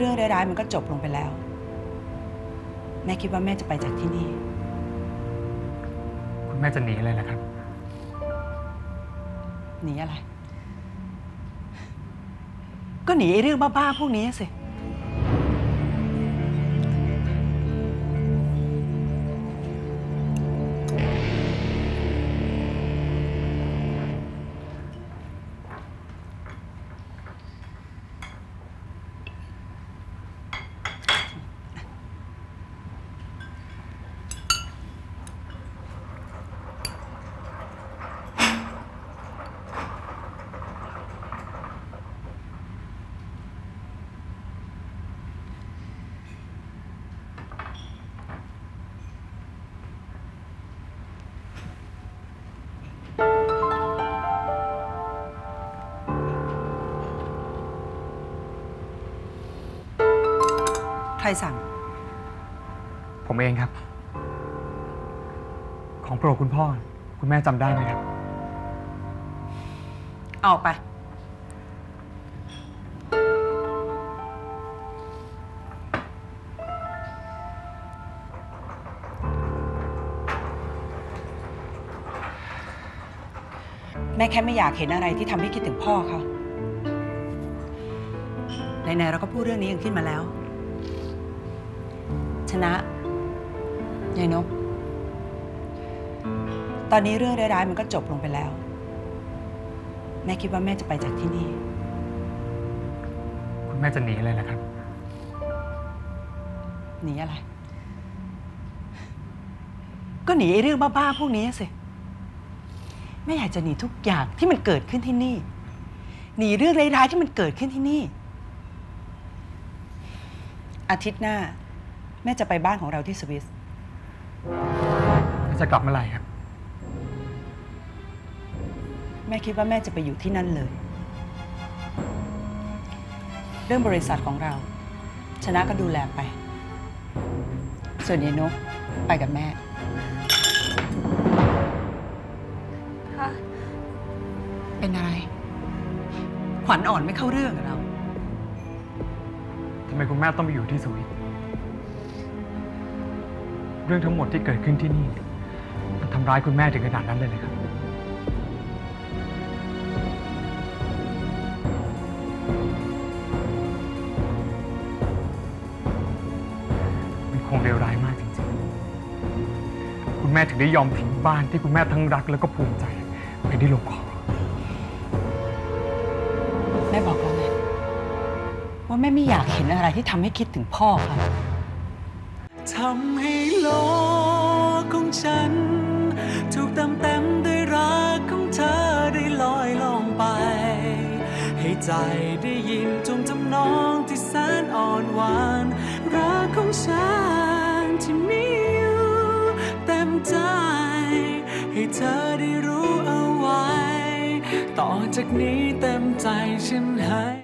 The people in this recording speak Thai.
เรื่องร้ายๆมันก็จบลงไปแล้ว แม่คิดว่าแม่จะไปจากที่นี่ คุณแม่จะหนีเลยนะครับ หนีอะไร ก็หนีไอ้เรื่องบ้าๆพวกนี้สิ รสั่ง ผมเองครับ ของโปรดคุณพ่อ คุณแม่จำได้ไหมครับออกไป แม่แค่ไม่อยากเห็นอะไรที่ทำให้คิดถึงพ่อเขาไหนๆเราก็พูดเรื่องนี้กันขึ้นมาแล้ว ชนะยายนก ตอนนี้เรื่องร้ายๆมันก็จบลงไปแล้ว แม่คิดว่าแม่จะไปจากที่นี่ คุณแม่จะหนีเลยนะครับ หนีอะไร ก็หนีไอ้เรื่องบ้าๆพวกนี้สิ แม่อยากจะหนีทุกอย่างที่มันเกิดขึ้นที่นี่ หนีเรื่องร้ายๆที่มันเกิดขึ้นที่นี่ อาทิตย์หน้า แม่จะไปบ้านของเราที่สวิสจะกลับเมื่อไหร่ครับ แม่คิดว่าแม่จะไปอยู่ที่นั่นเลย เรื่องบริษัทของเรา ชนะก็ดูแลไป ส่วนยายนกไปกับแม่ ค่ะ เป็นอะไร ขวัญอ่อนไม่เข้าเรื่องกับเรา ทำไมคุณแม่ต้องไปอยู่ที่สวิต เรื่องทั้งหมดที่เกิดขึ้นที่นี่ มันทำร้ายคุณแม่ถึงขนาดนั้นเลยเลยครับ มันคงเลวร้ายมากจริงๆ คุณแม่ถึงได้ยอมทิ้งบ้านที่คุณแม่ทั้งรักแล้วก็ภูมิใจไปได้ลงคอแม่บอกแล้วไงว่าแม่ไม่อยากเห็นอะไรที่ทำให้คิดถึงพ่อค่ะทำให้ ใจได้ยินจงจำนองที่แสนอ่อนหวาน รักของฉันที่มีอยู่เต็มใจ ให้เธอได้รู้เอาไว้ ต่อจากนี้เต็มใจฉันให้